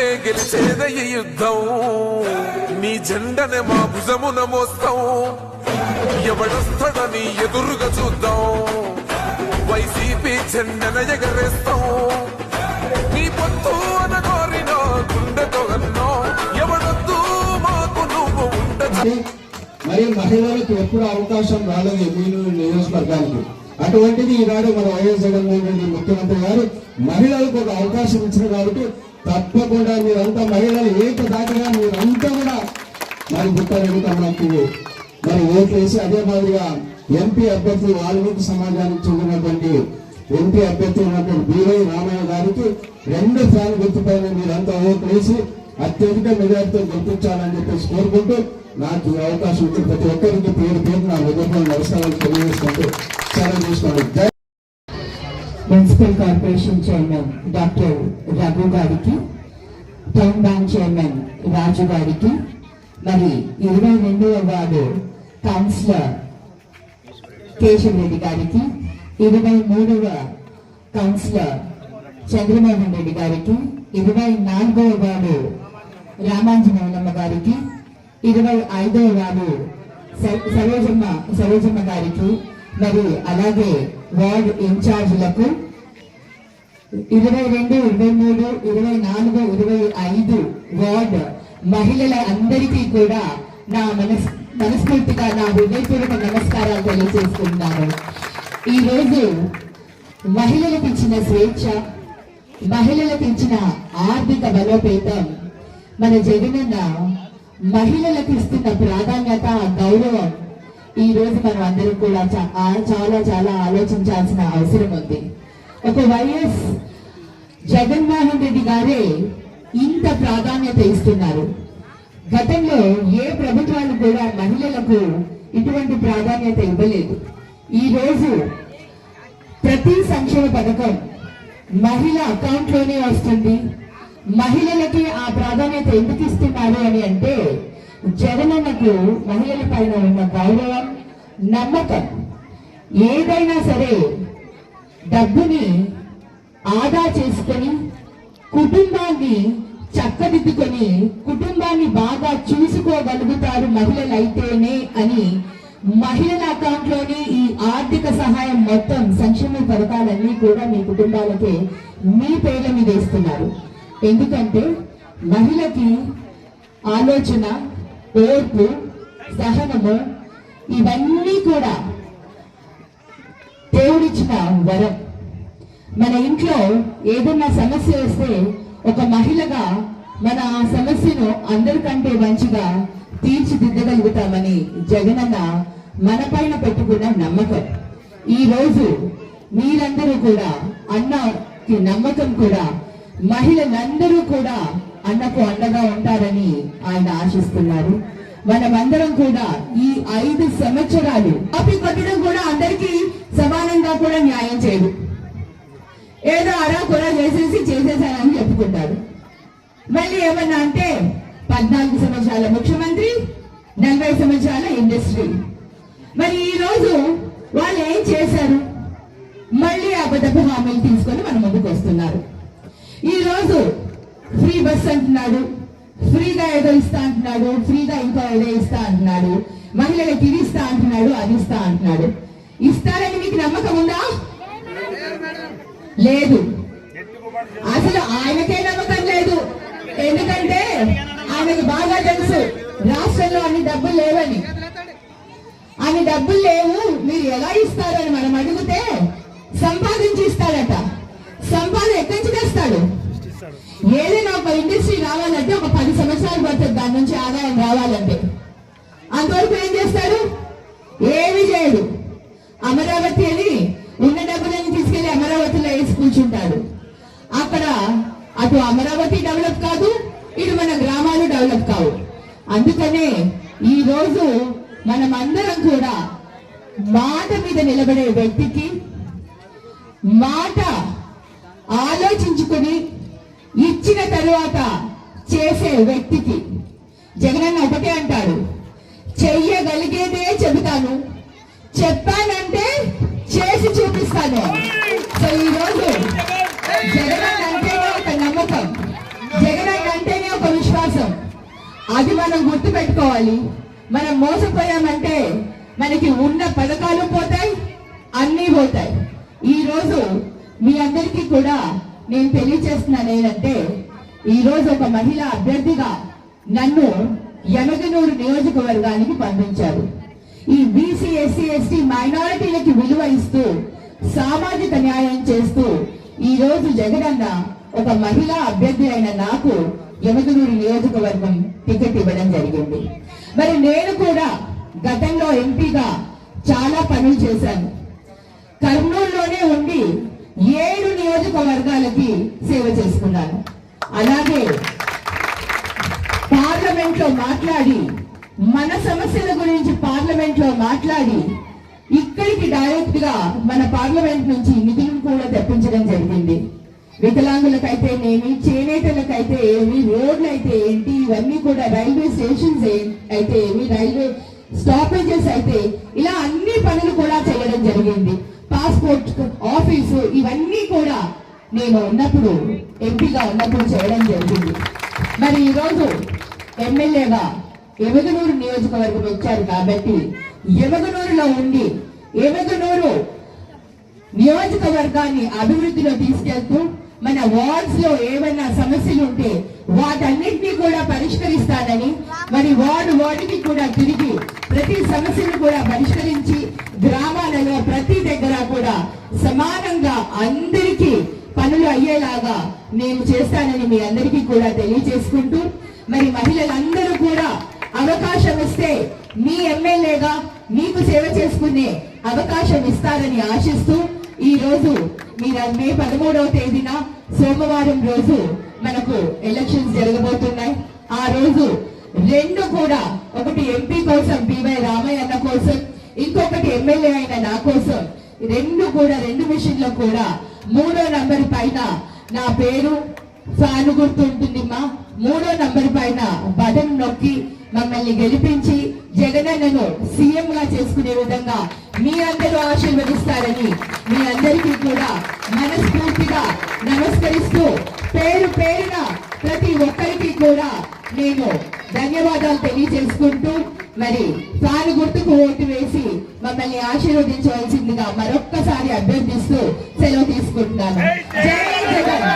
నువ్వే గెలిచేద ఈ యుద్ధం. నీ జెండనే మా భుజమున మోస్తాం. ఎవడొస్తాడని ఎదురుగా చూద్దాం. వైసీపీ జెండన ఎగరేస్తాం. నీ పొత్తు అన కోరిన గుండెతో అన్నో. ఎవడొద్దు మాకు నువ్వు ఉండదు. మరి మహిళలకు ఎప్పుడు అవకాశం రాలేదు ఎమ్మెల్యే నియోజకవర్గానికి. అటువంటిది ఈనాడు మన వైఎస్ జగన్మోహన్ రెడ్డి ముఖ్యమంత్రి గారు మహిళలకు ఒక అవకాశం ఇచ్చారు కాబట్టి తప్పకుండా మీరంతా మహిళలు ఏక దాటిగా మీరంతా కూడా మరి గుట్టారెడ్డి మరి ఓట్లేసి అదే మాదిరిగా ఎంపీ అభ్యర్థి వాల్మీకి సమాజానికి చెందినటువంటి ఎంపీ అభ్యర్థి ఉన్నటువంటి బీవై రామయ్య గారికి రెండు ఫ్యాన్ గుర్తుపైన మీరంతా ఓట్లేసి అత్యధిక మెజార్టీతో గెలిపించాలని చెప్పేసి కోరుకుంటూ నాకు ఈ అవకాశం ఇచ్చిన ప్రతి ఒక్కరికి పేరు పేరు నా హృదయపూర్వక నమస్కారాలు తెలియజేసుకుంటూ సెలవు తీసుకోండి municipal corporation chairman doctor Raghu గారికి టౌన్ బ్యాంక్ చైర్మన్ రాజు గారికి మరి ఇరవై రెండవ వార్డు కౌన్సిలర్ కేశవరెడ్డి గారికి ఇరవై మూడవ కౌన్సిలర్ చంద్రమోహన్ రెడ్డి గారికి ఇరవై నాలుగవ వార్డు రామాంజనమ్మ గారికి ఇరవై ఐదవ వార్డు సరోజమ్మ సరోజమ్మ గారికి మరి అలాగే వార్డ్ ఇన్ఛార్జ్లకు ఇరవై రెండు ఇరవై మూడు ఇరవై నాలుగు ఇరవై ఐదు వార్డ్ మహిళల అందరికీ కూడా నా మనస్ మనస్ఫూర్తిగా నా హృదయపూర్వక నమస్కారాలు తెలియజేస్తున్నాను. ఈ రోజు మహిళలకు ఇచ్చిన స్వేచ్ఛ మహిళలకు ఇచ్చిన ఆర్థిక బలోపేతం మన జగనన్న మహిళలకు ఇస్తున్న ప్రాధాన్యత గౌరవం ఈ రోజు మనం అందరం కూడా చాలా చాలా ఆలోచించాల్సిన అవసరం ఉంది. ఒక వైఎస్ జగన్మోహన్ రెడ్డి గారే ఇంత ప్రాధాన్యత ఇస్తున్నారు. గతంలో ఏ ప్రభుత్వాలు కూడా మహిళలకు ఇటువంటి ప్రాధాన్యత ఇవ్వలేదు. ఈ రోజు ప్రతి సంక్షేమ పథకం మహిళ అకౌంట్లోనే వస్తుంది. మహిళలకి ఆ ప్రాధాన్యత ఎందుకు ఇస్తున్నారు అని అంటే జగనన్నకు మహిళల పైన ఉన్న గౌరవం నమ్మకం ఏదైనా సరే డబ్బుని ఆదా చేసుకొని కుటుంబాన్ని చక్కదిద్దుకొని కుటుంబాన్ని బాగా చూసుకోగలుగుతారు మహిళలు అయితేనే అని మహిళల అకౌంట్లోని ఈ ఆర్థిక సహాయం మొత్తం సంక్షేమ పథకాలన్నీ కూడా మీ కుటుంబాలకే మీ పేర్ల మీద ఇస్తున్నారు ఎందుకంటే మహిళకి ఆలోచన ఓర్పు సహనము ఇవన్నీ కూడా దేవుడిచ్చిన వరం. మన ఇంట్లో ఏదైనా సమస్య వస్తే ఒక మహిళగా మన ఆ సమస్యను అందరికంటే మంచిగా తీర్చిదిద్దగలుగుతామని జగనన్న మన పైన పెట్టుకున్న నమ్మకం. ఈ రోజు మీరందరూ కూడా అన్నకి నమ్మకం కూడా మహిళలందరూ కూడా అన్నకు అండగా ఉంటారని ఆయన ఆశిస్తున్నారు. మనమందరం కూడా ఈ ఐదు సంవత్సరాలు కాపీ కొట్టడం కూడా అందరికీ సమానంగా కూడా న్యాయం చేయదు. ఏదో అరా కూడా చేసేసి చేసేసానని చెప్పుకుంటారు. మళ్ళీ ఏమన్నా అంటే పద్నాలుగు సంవత్సరాల ముఖ్యమంత్రి నలభై సంవత్సరాల ఇండస్ట్రీ. మరి ఈ రోజు వాళ్ళు ఏం చేశారు? మళ్ళీ అబద్ధపు హామీలు తీసుకొని మన ముందుకు వస్తున్నారు. ఈ రోజు బస్ అంటున్నాడు. ఫ్రీగా ఏదో ఇస్తా అంటున్నాడు. ఫ్రీగా ఇంకో ఏదో ఇస్తా అంటున్నాడు. మహిళలకు ఇది ఇస్తా అంటున్నాడు అది ఇస్తా అంటున్నాడు. ఇస్తారని మీకు నమ్మకం ఉందా? లేదు. అసలు ఆయనకే నమ్మకం లేదు. ఎందుకంటే ఆయనకు బాగా తెలుసు రాష్ట్రంలో అన్ని డబ్బులు లేవని. అన్ని డబ్బులు లేవు. మీరు ఎలా ఇస్తారని మనం అడిగితే సంపాదించి ఇస్తాడట. సంపాదన ఎక్కడి నుంచి తెస్తాడు? ఏదైనా ఒక ఇండస్ట్రీ రావాలంటే ఒక పది సంవత్సరాలు పడుతుంది. దాని నుంచి ఆదాయం రావాలంటే. అంతవరకు ఏం చేస్తాడు? ఏమి చేయడు. అమరావతి అని ఉన్న డబ్బులన్నీ తీసుకెళ్ళి అమరావతిలో వేసి కూర్చుంటాడు. అక్కడ అటు అమరావతి డెవలప్ కాదు ఇటు మన గ్రామాలు డెవలప్ కావు. అందుకనే ఈ రోజు మనం అందరం కూడా మాట మీద నిలబడే వ్యక్తికి మాట ఆలోచించుకుని ఇచ్చిన తరువాత చేసే వ్యక్తికి జగనన్న ఒకటే అంటాడు చెయ్యగలిగేదే చెబుతాను చెప్పానంటే చేసి చూపిస్తాను. సో ఈ రోజు జగనన్న అంటేనే ఒక నమ్మకం జగనన్న విశ్వాసం. అది మనం గుర్తు పెట్టుకోవాలి మనం మోసపోయామంటే మనకి ఉన్న పథకాలు పోతాయి అన్నీ పోతాయి. ఈరోజు మీ అందరికీ కూడా నేను తెలియచేస్తున్నాను ఏంటంటే ఈరోజు ఒక మహిళ అభ్యర్థిగా నన్ను యమగనూరు నియోజకవర్గానికి పంపించారు. ఈ బీసీ ఎస్సీ ఎస్టీ మైనారిటీలకి విలువ ఇస్తూ సామాజిక న్యాయం చేస్తూ ఈ రోజు జగనన్న ఒక మహిళా అభ్యర్థి అయిన నాకు యమగనూరు నియోజకవర్గం టికెట్ ఇవ్వడం జరిగింది. మరి నేను కూడా గతంలో ఎంపీగా చాలా పనులు చేశాను. కర్నూలులోనే ఉండి ఏడు నియోజకవర్గాలకి సేవ చేసుకున్నాను. అలాగే పార్లమెంట్లో మాట్లాడి మన సమస్యల గురించి పార్లమెంట్లో మాట్లాడి ఇక్కడికి డైరెక్ట్గా మన పార్లమెంట్ నుంచి నిధులను కూడా తెప్పించడం జరిగింది. వికలాంగులకైతేనేమి చేనేతలకైతే ఏమి రోడ్లు అయితే ఏంటి ఇవన్నీ కూడా రైల్వే స్టేషన్స్ అయితే ఏమి రైల్వే స్టాపేజెస్ అయితే ఇలా అన్ని పనులు కూడా చేయడం జరిగింది. పాస్పోర్ట్ ఆఫీసు ఇవన్నీ కూడా నేను ఉన్నప్పుడు ఎంపీగా ఉన్నప్పుడు చేయడం జరిగింది. మరి ఈరోజు ఎమ్మెల్యేగా ఎమగనూరు నియోజకవర్గం వచ్చారు కాబట్టి ఎమగనూరులో ఉండి ఎమగనూరు నియోజకవర్గాన్ని అభివృద్ధిలో తీసుకెళ్తూ మన వార్డ్స్లో ఏమైనా సమస్యలు ఉంటే వాటన్నిటినీ కూడా పరిష్కరిస్తానని మరి వార్డు వార్డుకి కూడా తిరిగి ప్రతి సమస్యను కూడా పరిష్కరించి గ్రామాలలో ప్రతి దగ్గర కూడా సమానంగా అందరికీ పనులు అయ్యేలాగా నేను చేస్తానని మీ అందరికీ కూడా తెలియజేసుకుంటూ మరి మహిళలందరూ కూడా అవకాశం ఇస్తే మీ ఎమ్మెల్యేగా మీకు సేవ చేసుకునే అవకాశం ఇస్తారని ఆశిస్తూ ఈ రోజు మీరు మే పదమూడవ తేదీన సోమవారం రోజు మనకు ఎలక్షన్స్ జరగబోతున్నాయి. ఆ రోజు రెండు కూడా ఒకటి ఎంపీ కోసం పివై రామయ్య కోసం ఇంకొకటి ఎమ్మెల్యే అయిన నా కోసం రెండు కూడా రెండు మిషన్లో కూడా మూడో నంబర్ పైన నా పేరు ఫ్యాన్ గుర్తు ఉంటుంది మా. మూడో నంబర్ పైన బటన్ నొక్కి మమ్మల్ని గెలిపించి జగనన్నను సీఎం గా చేసుకునే విధంగా మీ అందరూ ఆశీర్వదిస్తారని మీ అందరికీ కూడా మనస్ఫూర్తిగా నమస్కరిస్తూ పేరు పేరున ప్రతి ఒక్కరికి కూడా నేను ధన్యవాదాలు తెలియజేసుకుంటూ మరి ఫ్యాన్ గుర్తుకు ఓటు వేసి మమ్మల్ని ఆశీర్వదించవలసిందిగా మరొక్కసారి అభ్యర్థిస్తూ సెలవు తీసుకుంటున్నాను. జై జగన్!